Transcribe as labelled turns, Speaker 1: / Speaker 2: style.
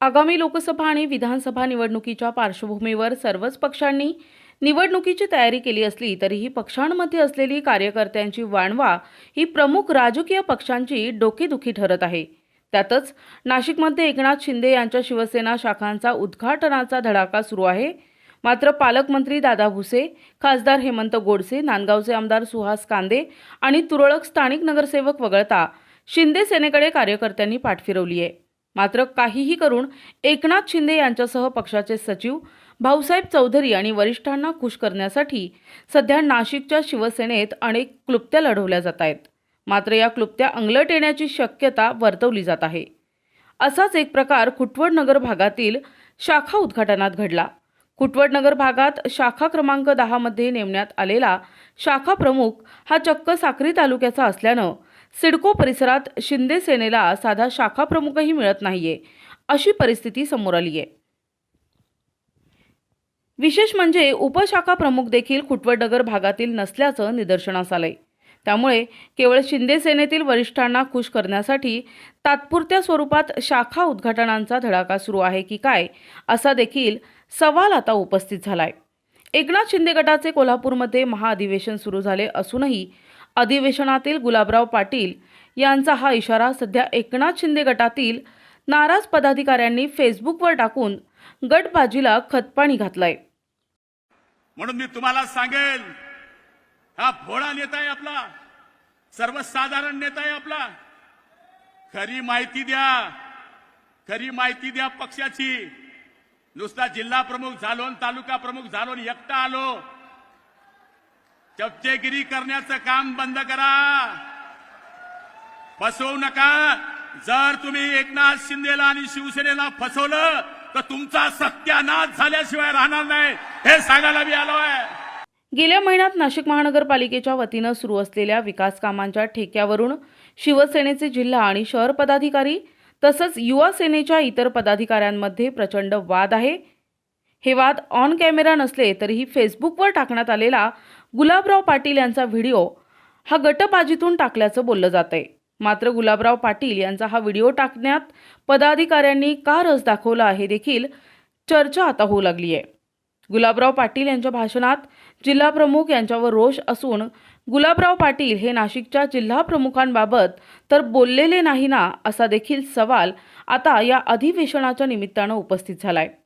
Speaker 1: आगामी लोकसभा आणि विधानसभा निवडणुकीच्या पार्श्वभूमीवर सर्वच पक्षांनी निवडणुकीची तयारी केली असली तरीही पक्षांमध्ये असलेली कार्यकर्त्यांची वाणवा ही प्रमुख राजकीय पक्षांची डोकेदुखी ठरत आहे. त्यातच नाशिकमध्ये एकनाथ शिंदे यांच्या शिवसेना शाखांचा उद्घाटनाचा धडाका सुरू आहे. मात्र पालकमंत्री दादा भुसे खासदार हेमंत गोडसे नांदगावचे आमदार सुहास कांदे आणि तुरळक स्थानिक नगरसेवक वगळता शिंदे सेनेकडे कार्यकर्त्यांनी पाठ फिरवली आहे. मात्र काहीही करून एकनाथ शिंदे यांच्यासह पक्षाचे सचिव भाऊसाहेब चौधरी आणि वरिष्ठांना खुश करण्यासाठी सध्या नाशिकच्या शिवसेनेत अनेक क्लुप्त्या लढवल्या जात आहेत. मात्र या क्लुप्त्या अंगलट येण्याची शक्यता वर्तवली जात आहे. असाच एक प्रकार कुटवडनगर भागातील शाखा उद्घाटनात घडला. कुटवडनगर भागात शाखा क्रमांक दहामध्ये नेमण्यात आलेला शाखा प्रमुख हा चक्क साक्री तालुक्याचा असल्यानं सिडको परिसरात शिंदे सेनेला साधा शाखा प्रमुखही मिळत नाहीये अशी परिस्थिती समोर आली आहे. विशेष म्हणजे उपशाखा प्रमुख देखील खुटवडनगर भागातील नसल्याचं निदर्शनास आलंय. त्यामुळे केवळ शिंदे सेनेतील वरिष्ठांना खुश करण्यासाठी तात्पुरत्या स्वरूपात शाखा उद्घाटनांचा धडाका सुरू आहे की काय असा देखील सवाल आता उपस्थित झालाय. एकनाथ शिंदे गटाचे कोल्हापूरमध्ये महाअधिवेशन सुरू झाले असूनही अधिवेशनातील गुलाबराव पाटील यांचा हा इशारा सध्या एकनाथ शिंदे गटातील नाराज पदाधिकाऱ्यांनी फेसबुकवर टाकून गटबाजीला खतपाणी घातलाय.
Speaker 2: म्हणून मी तुम्हाला सांगेल हा भोळा नेता आहे आपला सर्वसाधारण नेता आहे आपला. खरी माहिती द्या खरी माहिती द्या पक्षाची. नुसता जिल्हा प्रमुख झालो तालुका प्रमुख झालो एकटा आलो. चपचेगिरी करण्याचं काम बंद करा. फसवू नका. जर तुम्ही एकनाथ शिंदेला आणि शिवसेनेला फसवलं तर तुमचा सत्यानाश झाल्याशिवाय राहणार नाही. हे सांगायला मी आलो आहे.
Speaker 1: गेल्या महिन्यात नाशिक महानगरपालिकेच्या वतीनं सुरू असलेल्या विकास कामांच्या ठेक्यावरून शिवसेनेचे जिल्हा आणि शहर पदाधिकारी तसंच युवा सेनेच्या इतर पदाधिकाऱ्यांमध्ये प्रचंड वाद आहे. हे वाद ऑन कॅमेरा नसले तरीही फेसबुकवर टाकण्यात आलेला गुलाबराव पाटील यांचा व्हिडिओ हा गटबाजीतून टाकल्याचं बोललं जात आहे मात्र गुलाबराव पाटील यांचा हा व्हिडिओ टाकण्यात पदाधिकाऱ्यांनी का रस दाखवला हे देखील चर्चा आता होऊ लागली आहे गुलाबराव पाटील यांच्या भाषणात जिल्हा प्रमुख यांच्यावर रोष असून गुलाबराव पाटील हे नाशिकच्या जिल्हा प्रमुखांबाबत तर बोललेले नाही ना असा देखील सवाल आता या अधिवेशनाच्या निमित्तानं उपस्थित झाला आहे